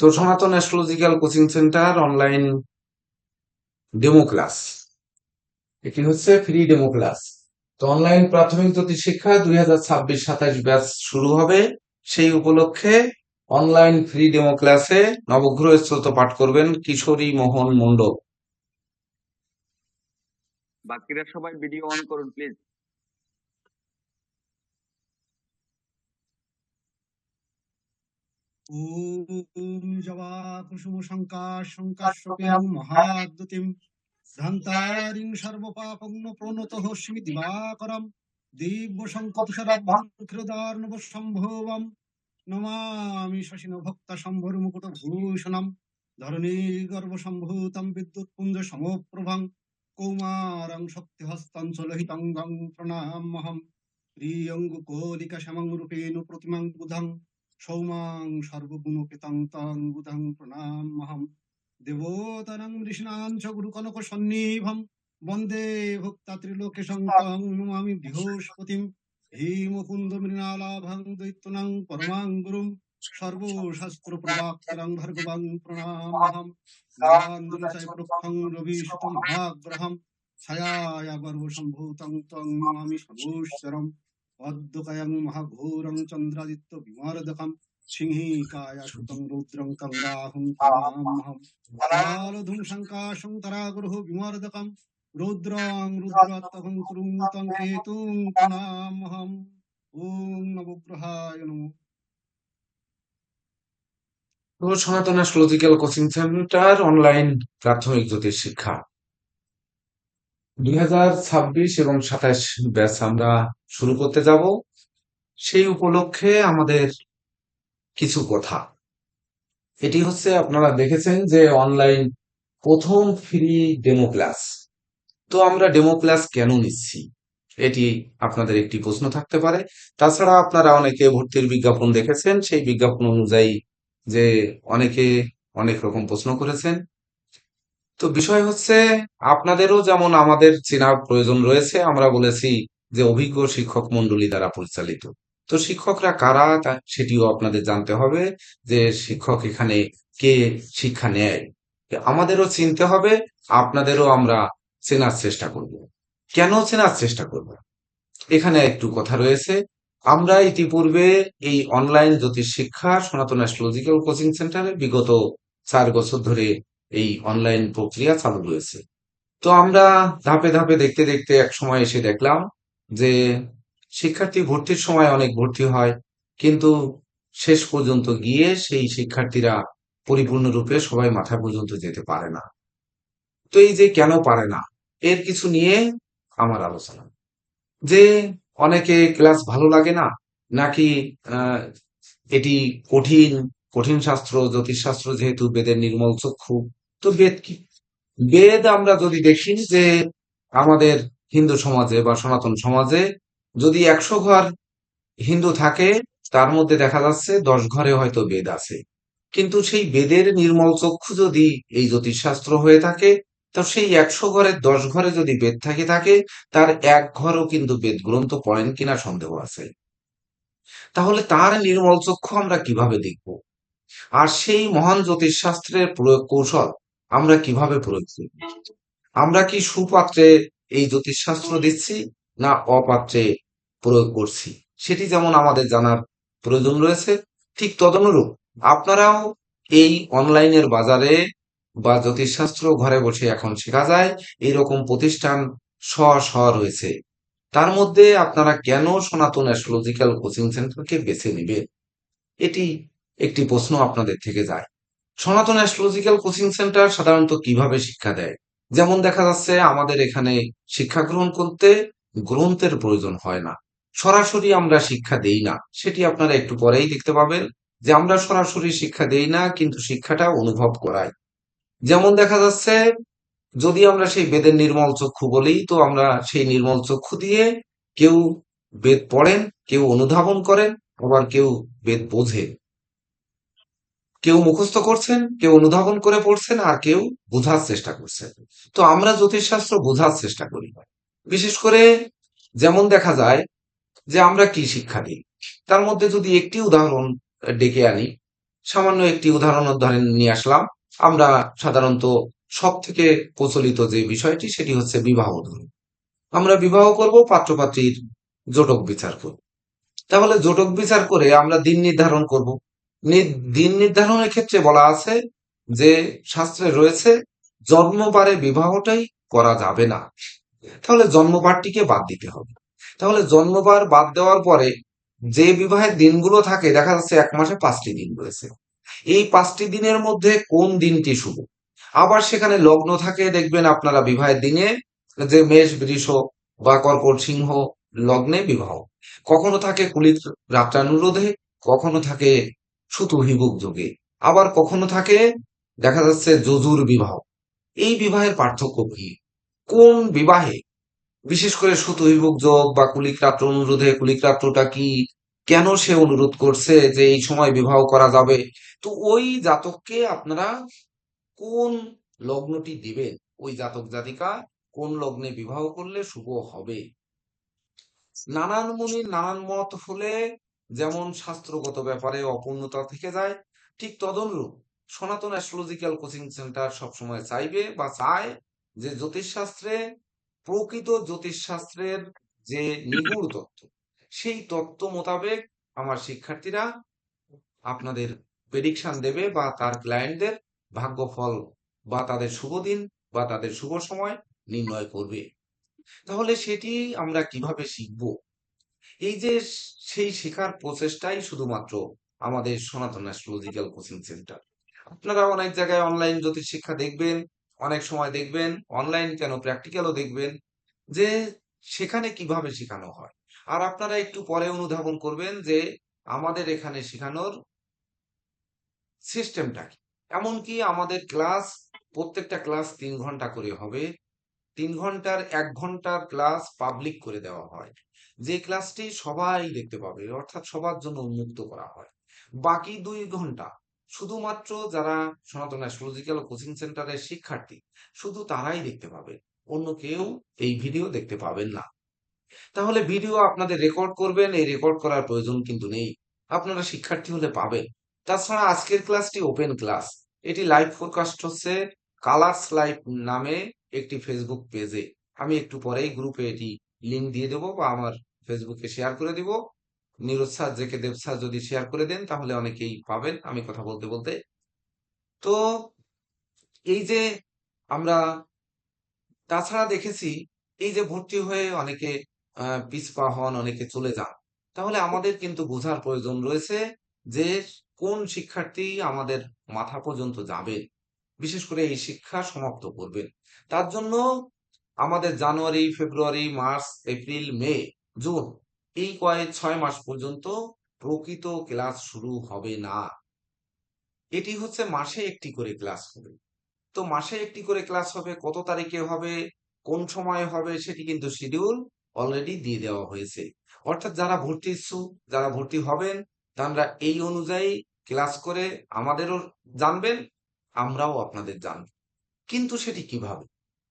তো Sanatan astrological coaching centre online demo class এটি হচ্ছে ফ্রি ডেমো ক্লাস তো অনলাইন প্রাথমিক জ্যোতিষ শিক্ষা দুই হাজার ছাব্বিশ সাতাশ ব্যাচ শুরু হবে। সেই উপলক্ষে অনলাইন ফ্রি ডেমো ক্লাসে নবগ্রহ স্তোত্র পাঠ করবেন কিশোরী মোহন মণ্ডল। বাকিরা সবাই ভিডিও অন করুন প্লিজ ॐ जवा कुसुमशङ्काशङ्काश्वप्यां महाद्युतिं ध्वन्तारिं सर्वपापं न प्रणतोऽस्मि दिवाकरं दिव्यशङ्कतुषराभ्यङ्कृदार्णवसम्भवं नमामि शशिनभक्तशम्भुर्मुकुटभूषणं धरणीगर्भसम्भूतं विद्युत्पुञ्जसमप्रभं कौमारं शक्तिहस्तं च लोहितं गं प्रणामहं प्रियङ्गुकोलिकशमं रूपेण प्रतिमं बुधं সৌমাং সর্বগুণপিতং তং বুধং প্রণামহম দেবতানং ঋষিণাং চ গুরুকনক সন্নিভম। বন্দে ভক্তা ত্রিলোকে শঙ্কং নমামি বৃহস্পতিম। ভীমকুন্দ মৃণালাভং দৈত্যনং পরমাং গুরুম। সর্বশাস্ত্র প্রবাক্তরং ভর্গবং প্রণামহম গান্ধুলচয় প্রক্ষং গর্ভসম্ভূতং নমামি অদ্যকায়ং মহাঘোরং চন্দ্রাদিত্য বিমারদকম সিংহিকায়া সুতং রৌদ্রং শঙ্কাশং তং নবগ্রহায় সনাতন কোচিং সেন্টার অনলাইন প্রাথমিক জ্যোতিষ শিক্ষা। দুই হাজার ছাব্বিশ এবং সাতাশ ব্যাচ আমরা শুরু করতে যাব। সেই উপলক্ষে আমাদের কিছু কথা। এটি হচ্ছে, আপনারা দেখেছেন যে অনলাইন প্রথম ফ্রি ডেমো ক্লাস তো আমরা ডেমো ক্লাস কেন নিচ্ছি? এটি আপনাদের একটি প্রশ্ন থাকতে পারে। তাছাড়া আপনারা অনেকে ভর্তির বিজ্ঞাপন দেখেছেন। সেই বিজ্ঞাপন অনুযায়ী যে অনেকে অনেক রকম প্রশ্ন করেছেন। তো বিষয় হচ্ছে, আপনাদেরও যেমন আমাদের চেনার প্রয়োজন রয়েছে, আমরা বলেছি যে অভিজ্ঞ শিক্ষক মন্ডলী দ্বারা পরিচালিত। তো শিক্ষকরা কারা? সেটিও আপনাদের জানতে হবে যে শিক্ষক এখানে কে শিক্ষা নেয়। আমাদেরও চিনতে হবে, আপনাদেরও আমরা চেনার চেষ্টা করব। কেন চেনার চেষ্টা করব? এখানে একটু কথা রয়েছে। আমরা ইতিপূর্বে এই অনলাইন জ্যোতিষ শিক্ষা, সনাতন অ্যাস্ট্রোলজিক্যাল কোচিং সেন্টারে বিগত চার বছর ধরে এই অনলাইন প্রক্রিয়া চালু রয়েছে তো আমরা ধাপে ধাপে দেখতে দেখতে এক সময় এসে দেখলাম যে শিক্ষার্থী ভর্তির সময় অনেক ভর্তি হয়, কিন্তু শেষ পর্যন্ত গিয়ে সেই শিক্ষার্থীরা পরিপূর্ণরূপে সবাই মাথা পর্যন্ত যেতে পারে না। তো এই যে কেন পারে না, এর কিছু নিয়ে আমার আলোচনা। যে অনেকে ক্লাস ভালো লাগে না, নাকি এটি কঠিন কঠিন শাস্ত্র জ্যোতিষশাস্ত্র যেহেতু বেদের নির্মল চক্ষু, তো বেদ কি? বেদ আমরা যদি দেখি যে আমাদের হিন্দু সমাজে বা সনাতন সমাজে যদি একশো ঘর হিন্দু থাকে, তার মধ্যে দেখা যাচ্ছে দশ ঘরে হয়তো বেদ আছে। কিন্তু সেই বেদের নির্মল চক্ষু যদি এই জ্যোতিষশাস্ত্র হয়ে থাকে, তো সেই একশো ঘরের দশ ঘরে যদি বেদ থাকে থাকে, তার এক ঘরও কিন্তু বেদ গ্রন্থ পড়েন কিনা সন্দেহ আছে। তাহলে তার নির্মল চক্ষু আমরা কীভাবে দেখব? আর সেই মহান জ্যোতিষশাস্ত্রের প্রয়োগ কৌশল আমরা কীভাবে প্রয়োগ করব আমরা কি সুপাত্রে এই জ্যোতিষশাস্ত্র দিচ্ছি না অপাত্রে প্রয়োগ করছি? সেটি যেমন আমাদের জানার প্রয়োজন রয়েছে, ঠিক তদনুরূপ আপনারাও এই অনলাইনের বাজারে বা জ্যোতিষশাস্ত্র ঘরে বসে এখন শেখা যায় এইরকম প্রতিষ্ঠান স স রয়েছে। তার মধ্যে আপনারা কেন সনাতন অ্যাস্ট্রোলজিক্যাল কোচিং সেন্টারকে বেছে নেবেন? এটি একটি প্রশ্ন আপনাদের থেকে যায়। সনাতন অ্যাস্ট্রোলজিক্যাল কোচিং সেন্টার সাধারণত কীভাবে শিক্ষা দেয়? যেমন দেখা যাচ্ছে, আমাদের এখানে শিক্ষা গ্রহণ করতে গ্রন্থের প্রয়োজন হয় না। সরাসরি আমরা শিক্ষা দেই না। সেটি আপনারা একটু পরেই দেখতে পাবেন যে আমরা সরাসরি শিক্ষা দেই না, কিন্তু শিক্ষাটা অনুভব করাই। যেমন দেখা যাচ্ছে, যদি আমরা সেই বেদের নির্মল চক্ষু বলি, তো আমরা সেই নির্মল চক্ষু দিয়ে কেউ বেদ পড়েন, কেউ অনুধাবন করেন, আবার কেউ বেদ বোঝে কেউ মুখস্থ করছেন, কেউ অনুধাবন করে পড়ছেন, আর কেউ বোঝার চেষ্টা করছেন। তো আমরা জ্যোতিষশাস্ত্র বোঝার চেষ্টা করি বিশেষ করে যেমন দেখা যায় যে আমরা কি শিক্ষা দিই। তার মধ্যে যদি একটি উদাহরণ ডেকে আনি, সামান্য একটি উদাহরণ ধরেন নিয়ে আসলাম। আমরা সাধারণত সব থেকে প্রচলিত যে বিষয়টি, সেটি হচ্ছে বিবাহ ধর্ম। আমরা বিবাহ করব পাত্রপাত্রীর জোটক বিচার করব তাহলে জোটক বিচার করে আমরা দিন নির্ধারণ করব। দিন নির্ধারণের ক্ষেত্রে বলা আছে যে শাস্ত্রে রয়েছে, জন্মবারে বিবাহটাই করা যাবে না। তাহলে জন্মবারটিকে বাদ দিতে হবে। তাহলে জন্মবার বাদ দেওয়ার পরে যে বিবাহের দিনগুলো থাকে, দেখা যাচ্ছে এক মাসে পাঁচটি দিন রয়েছে। এই পাঁচটি দিনের মধ্যে কোন দিনটি শুভ? আবার সেখানে লগ্ন থাকে, দেখবেন আপনারা বিবাহের দিনে যে মেষ, বৃষ বা কর্কট সিংহ লগ্নে বিবাহ। কখনো থাকে কুলিত রাত্রানুরোধে, কখনো থাকে সুতু হিবুক যোগে। আবার কখনো থাকে? দেখা যাচ্ছে যজুর বিবাহ। এই বিবাহের পার্থক্য কি? কোন বিবাহে? বিশেষ করে সুতু হিবুক যোগ বা কুলিক রাত্র অনুরোধে কুলিক রাত্রটা কি? কেন সে অনুরোধ করছে যে এই সময় বিবাহ করা যাবে? তো ওই জাতককে আপনারা কোন লগ্নটি দিবেন? ওই জাতক জাতিকা কোন লগ্নে বিবাহ করলে শুভ হবে? নানান মুনির নানান মত হলে যেমন শাস্ত্রগত ব্যাপারে অপূর্ণতা থেকে যায়, ঠিক তদনুরূপ সনাতন অ্যাস্ট্রোলজিক্যাল কোচিং সেন্টার সবসময় চাইবে বা চায় যে জ্যোতিষশাস্ত্রে, প্রকৃত জ্যোতিষশাস্ত্রের যে নিগুড় তত্ত্ব, সেই তত্ত্ব মোতাবেক আমার শিক্ষার্থীরা আপনাদের প্রেডিকশন দেবে বা তার ক্লায়েন্টদের ভাগ্যফল বা তাদের শুভ দিন বা তাদের শুভ সময় নির্ণয় করবে। তাহলে সেটি আমরা কীভাবে শিখব? এই যে সেই শেখার প্রচেষ্টাই শুধুমাত্র আমাদের সনাতন অ্যাস্ট্রোলজিক্যাল কোচিং সেন্টার আপনারা অনেক জায়গায় অনলাইন জ্যোতিষ শিক্ষা দেখবেন, অনেক সময় দেখবেন অনলাইন কেন প্র্যাকটিক্যালও দেখবেন যে সেখানে কীভাবে শেখানো হয়। আর আপনারা একটু পরে অনুধাবন করবেন যে আমাদের এখানে শেখানোর সিস্টেমটা কি। এমনকি আমাদের ক্লাস প্রত্যেকটা ক্লাস তিন ঘণ্টা করে হবে। তিন ঘণ্টার এক ঘণ্টার ক্লাস পাবলিক করে দেওয়া হয়। যে ক্লাসটি সবাই দেখতে পাবে, অর্থাৎ সবার জন্য উন্মুক্ত করা হয়। বাকি দুই ঘণ্টা শুধুমাত্র যারা সনাতন অ্যাস্ট্রোলজিক্যাল কোচিং সেন্টারের শিক্ষার্থী, শুধু তারাই দেখতে পাবে, অন্য কেউ এই ভিডিও দেখতে পাবেন না। তাহলে ভিডিও আপনাদের রেকর্ড করবেন, এই রেকর্ড করার প্রয়োজন কিন্তু নেই। আপনারা শিক্ষার্থী হলে পাবেন। তাছাড়া আজকের ক্লাসটি ওপেন ক্লাস এটি লাইভ ফোরকাস্ট হচ্ছে কালার্স লাইভ নামে একটি ফেসবুক পেজে আমি একটু পরেই গ্রুপে এটি লিঙ্ক দিয়ে দেবো বা আমার ফেসবুকে শেয়ার করে দিব। Niroj sir JK Dev sir যদি শেয়ার করে দেন, তাহলে অনেকেই পাবেন আমি কথা বলতে বলতে। তো এই যে আমরা তাছাড়া দেখেছি, এই যে ভর্তি হয়ে অনেকে পিছপা হন, অনেকে চলে যান, তাহলে আমাদের কিন্তু বোঝার প্রয়োজন রয়েছে যে কোন শিক্ষার্থী আমাদের মাথা পর্যন্ত যাবেন। বিশেষ করে এই শিক্ষা সমাপ্ত করবেন। তার জন্য আমাদের জানুয়ারি, ফেব্রুয়ারি, মার্চ, এপ্রিল, মে, জুন এই কয়েক ছয় মাস পর্যন্ত প্রকৃত ক্লাস শুরু হবে না। এটি হচ্ছে মাসে একটি করে ক্লাস হবে। তো মাসে একটি করে ক্লাস হবে, কত তারিখে হবে, কোন সময়ে হবে সেটি কিন্তু শিডিউল অলরেডি দিয়ে দেওয়া হয়েছে। অর্থাৎ যারা ভর্তি ইচ্ছুক, যারা ভর্তি হবেন, তারা এই অনুযায়ী ক্লাস করে আমাদেরও জানবেন আমরাও আপনাদের জানব। কিন্তু সেটি কীভাবে?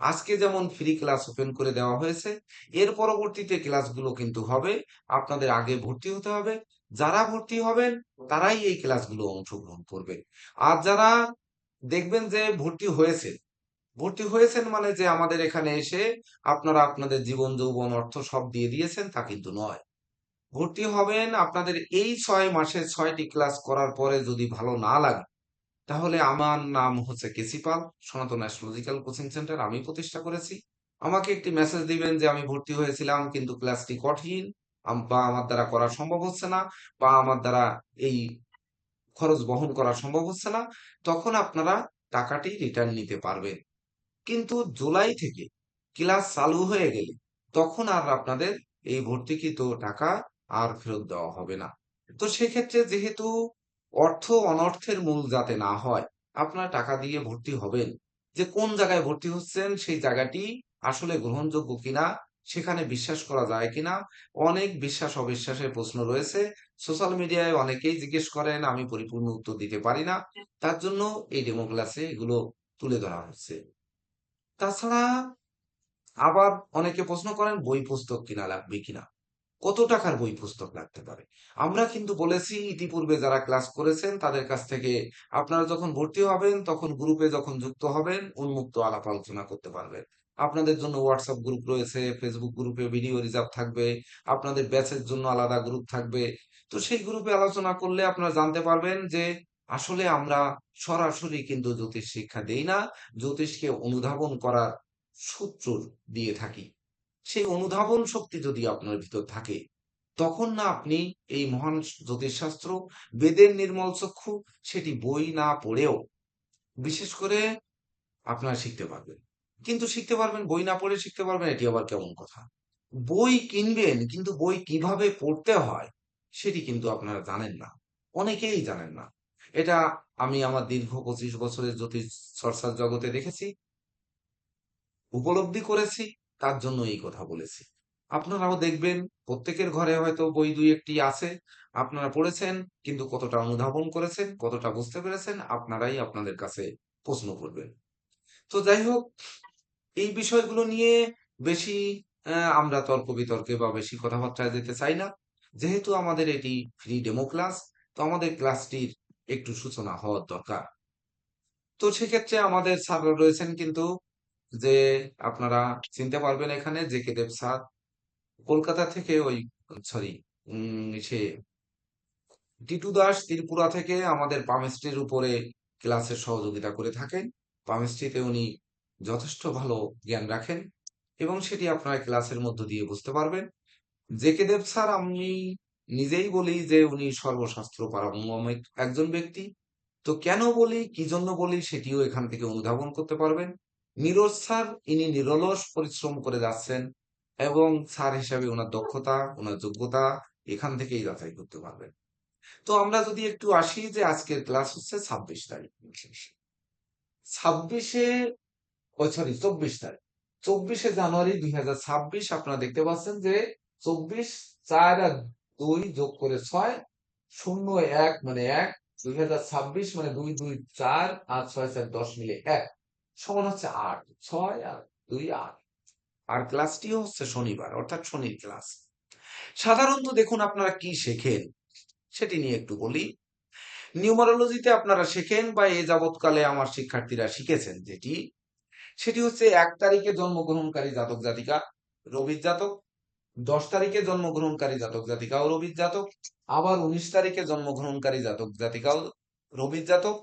আজকে যেমন ফ্রি ক্লাস ওপেন করে দেওয়া হয়েছে, এর পরবর্তীতে ক্লাসগুলো কিন্তু হবে, আপনাদের আগে ভর্তি হতে হবে। যারা ভর্তি হবেন, তারাই এই ক্লাসগুলো অংশগ্রহণ করবে আর যারা দেখবেন যে ভর্তি হয়েছে ভর্তি হয়েছেন মানে যে আমাদের এখানে এসে আপনারা আপনাদের জীবন, যৌবন, অর্থ সব দিয়ে দিয়েছেন, তা কিন্তু নয়। ভর্তি হবেন আপনাদের এই ছয় মাসে ছয়টি ক্লাস করার পরে যদি ভালো না লাগে তাহলে আমার নাম হচ্ছে কেসিপাল, সনাতন অ্যাস্ট্রোলজিক্যাল কোচিং সেন্টার আমি প্রতিষ্ঠা করেছি। আমাকে একটি মেসেজ দিবেন যে আমি ভর্তি হয়েছিলাম, কিন্তু ক্লাসটি কঠিন বা আমার দ্বারা করা সম্ভব হচ্ছে না, বা আমার দ্বারা এই খরচ বহন করা সম্ভব হচ্ছে না, তখন আপনারা টাকাটি রিটার্ন নিতে পারবেন। কিন্তু জুলাই থেকে ক্লাস চালু হয়ে গেলে তখন আর আপনাদের এই ভর্তিকৃত টাকা আর ফেরত দেওয়া হবে না। তো সেক্ষেত্রে যেহেতু অর্থ অনর্থের মূল যাতে না হয়, আপনারা টাকা দিয়ে ভর্তি হবেন। যে কোন জায়গায় ভর্তি হচ্ছেন সেই জায়গাটি আসলে গ্রহণযোগ্য কিনা, সেখানে বিশ্বাস করা যায় কিনা, অনেক বিশ্বাস অবিশ্বাসের প্রশ্ন রয়েছে। সোশ্যাল মিডিয়ায় অনেকেই জিজ্ঞেস করেন, আমি পরিপূর্ণ উত্তর দিতে পারি না। তার জন্য এই ডেমো ক্লাসে এগুলো তুলে ধরা হচ্ছে। তাছাড়া আবার অনেকে প্রশ্ন করেন, বই পুস্তক কিনা লাগবে কিনা? কত টাকার বই পুস্তক লাগতে পারে? আমরা কিন্তু বলেছি ইতিপূর্বে যারা ক্লাস করেছেন, তাদের কাছ থেকে আপনারা যখন ভর্তি হবেন, তখন গ্রুপে যখন যুক্ত হবেন, উন্মুক্ত আলাপ আলোচনা করতে পারবেন। আপনাদের জন্য হোয়াটসঅ্যাপ গ্রুপ রয়েছে ফেসবুক গ্রুপে ভিডিও রিজার্ভ থাকবে, আপনাদের ব্যাচের জন্য আলাদা গ্রুপ থাকবে। তো সেই গ্রুপে আলোচনা করলে আপনারা জানতে পারবেন যে আসলে আমরা সরাসরি কিন্তু জ্যোতিষ শিক্ষা দেই না, জ্যোতিষকে অনুধাবন করার সূত্র দিয়ে থাকি। সেই অনুধাবন শক্তি যদি আপনার ভিতর থাকে, তখন না আপনি এই মহান জ্যোতিষশাস্ত্র, বেদের নির্মল চক্ষু, সেটি বই না পড়েও বিশেষ করে আপনারা শিখতে পারবেন। কিন্তু শিখতে পারবেন, বই না পড়ে শিখতে পারবেন, এটি আবার কেমন কথা? বই কিনবেন, কিন্তু বই কীভাবে পড়তে হয়, সেটি কিন্তু আপনারা জানেন না। অনেকেই জানেন না। এটা আমি আমার দীর্ঘ পঁচিশ বছরের জ্যোতিষ চর্চার জগতে দেখেছি, উপলব্ধি করেছি তার জন্য এই কথা বলেছি। আপনারাও দেখবেন, প্রত্যেকের ঘরে হয়তো বই দুই একটি আছে, আপনারা পড়েছেন, কিন্তু কতটা অনুধাবন করেছেন, কতটা বুঝতে পেরেছেন, আপনারাই আপনাদের কাছে প্রশ্ন করবেন। তো যাই হোক, এই বিষয়গুলো নিয়ে বেশি আমরা তর্ক বিতর্কে বা বেশি কথাবার্তায় যেতে চাই না। যেহেতু আমাদের এটি ফ্রি ডেমো ক্লাস তো আমাদের ক্লাসটির একটু সূচনা হওয়ার দরকার। তো সেক্ষেত্রে আমাদের স্যাররা রয়েছেন কিন্তু যে আপনারা চিনতে পারবেন এখানে J K Dev sir Kolkata থেকে ওই সরি সে টিটু দাস, ত্রিপুরা থেকে আমাদের পামেস্ট্রির উপরে ক্লাসের সহযোগিতা করে থাকেন। পামেস্ট্রিতে উনি যথেষ্ট ভালো জ্ঞান রাখেন এবং সেটি আপনারা ক্লাসের মধ্য দিয়ে বুঝতে পারবেন। জে কে দেব স্যার, আমি নিজেই বলি যে উনি সর্বশাস্ত্র পারঙ্গম একজন ব্যক্তি। তো কেন বলি, কি জন্য বলি, সেটিও এখান থেকে অনুধাবন করতে পারবেন। নীরজ স্যার ইনি নিরলস পরিশ্রম করে যাচ্ছেন এবং স্যার হিসাবে ওনার দক্ষতা, ওনার যোগ্যতা এখান থেকেই যাচাই করতে পারবেন। তো আমরা যদি একটু আসি যে আজকের ক্লাস হচ্ছে ছাব্বিশ তারিখ ছাব্বিশে, ও সরি, চব্বিশ তারিখ। চব্বিশে জানুয়ারি দুই হাজার ছাব্বিশ আপনারা দেখতে পাচ্ছেন যে চব্বিশ চার আর দুই যোগ করে ছয়, শূন্য এক মানে এক, দুই হাজার ছাব্বিশ মানে দুই দুই চার আর ছয় চার দশ মিলে এক। সমান হচ্ছে আট, ছয় আর দুই আট। আর ক্লাসটিও হচ্ছে শনিবার, অর্থাৎ শনির ক্লাস। সাধারণত দেখুন আপনারা কি শেখেন, সেটি নিয়ে একটু বলি। নিউমারোলজিতে আপনারা শেখেন বা এ যাবৎকালে আমার শিক্ষার্থীরা শিখেছেন যেটি, সেটি হচ্ছে এক তারিখে জন্মগ্রহণকারী জাতক জাতিকা, রবির জাতক, দশ তারিখে জন্মগ্রহণকারী জাতক জাতিকাও রবির জাতক, আবার উনিশ তারিখে জন্মগ্রহণকারী জাতক জাতিকাও রবির জাতক